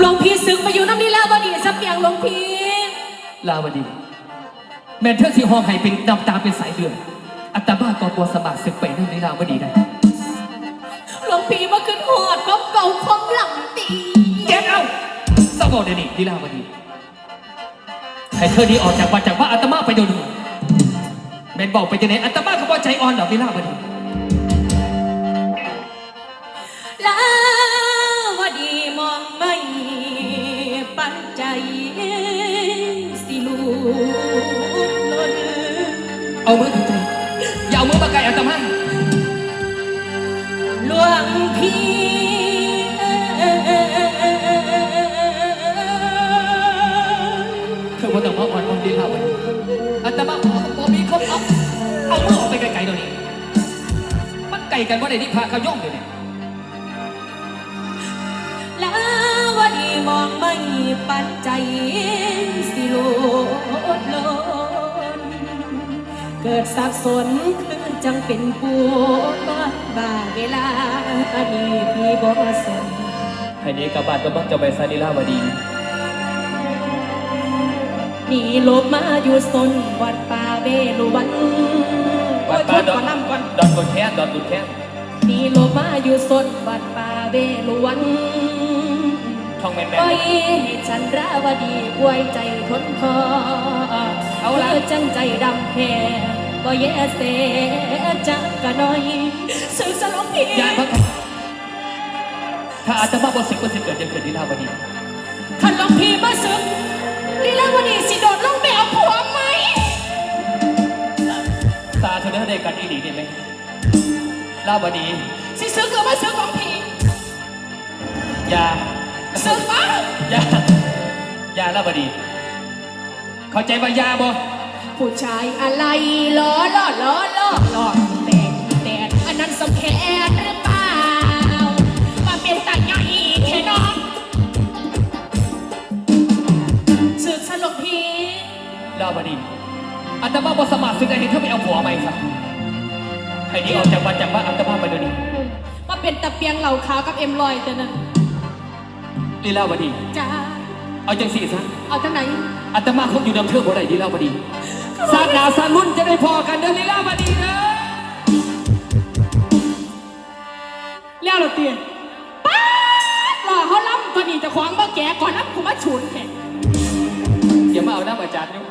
หลวงพี่ศึกมาอยู่น้ำนี่แล้วบดีสักอย่างหลวงพี่ลาวดี แม่นเธอสิห้องให้เป็นน้ำตาเป็นสายเลือดอัตมาก็บัวสมัครศึกไปนั่นในลาวดีได้หลวงพี่มาขึ้นหอดความเก่าความหลังตีเจ็ดเอาสมองเดี๋ยวนี้ลีลาวดีให้เธอดีออกจากวัดจากว่าอัตมาไปโดนแม่นบอกไปจะไหนอัตมาก็บ่ใจอ่อนดอกลีลาวดี ปันใจสิลูกล้นเอามือถึงใจอย่าเอามือมาไกลอัตมาหลวงพี่เธอว่าแต่ว่าอ่อนอ่อนลีลาวดีอัตมาขอขอมีครบเอาเอามือออกไปไกลๆเดี๋ยวนี้ มันไกลกันว่าในที่พาเขาย่องเดี๋ยวนี้ลาวดีมอง ไม่ปันใจสิโลดลนเกิดสับสนคือจังเป็นปวดบ่าเวลาอันนี้พี่บ่สนให้นี้กับบาดก็ต้องจะไปซาลีลาวดีหนีหลบมาอยู่สนวัดป่าเวลุวันวัดโอ้ยป่าทุกข์ก่อนนำก่อนดอนกุนแค้นดอนกุนแค้นหนีหลบมาอยู่สนวัดป่าเวลุวัน ท่องแม่นปล่อยให้ฉันราวดีป่วยใจทนทอเอาละธจังใจดำแพ้บ่แย่เสจักกะน้อยสื่อสลองพี่ๆอย่าพักกันถ้าอาตมาบ่สึกบ่สึกเกิดจะเกิดลีลาวดีขันหลวงพี่มาสึกลีลาวดีสิโดดลงไปเอาผัวไหมตาเธอได้ได้กันอีหลีนี่ไหมลาวดีสิสึกก็มาสึกของพี่อย่า สึกมาอย่าอย่าลาวดี เข้าใจว่าอย่าบ่ผู้ชายอะไรล้อล้อล้อล้อล้อแต่แต่อันนั้นสมแขนหรือเปล่า มาเป็นตาใหญ่แค่น้องสึกสลบพี่ลาวดีอาตมาบ่สมัครสึกได้เห็นเธอไปเอาผัวใหม่ซะให้หนี้ออกจากวัดจากบ้านอาตมาไปเดี๋ยวนี้มาเป็นตะเปียงเหล่าขาวกับเอ็มลอยแต่นะ ลีลาวดี จ้าเอาจังสี่ซะเอาทั้งไหนอาตมาคงอยู่นำเทือกบ่ได้ลีลาวดีศาสนาสารุ่นจะได้พอกันเด้อลีลาวดีเด้อเลี้ยวเราเตียนป๊าดหล่อเขาล้ำตัวนี้จะขวางบ่แก่ก่อนล้ำกูมาฉุนแข่อย่ามาเอาน้ำอาจารย์อยู่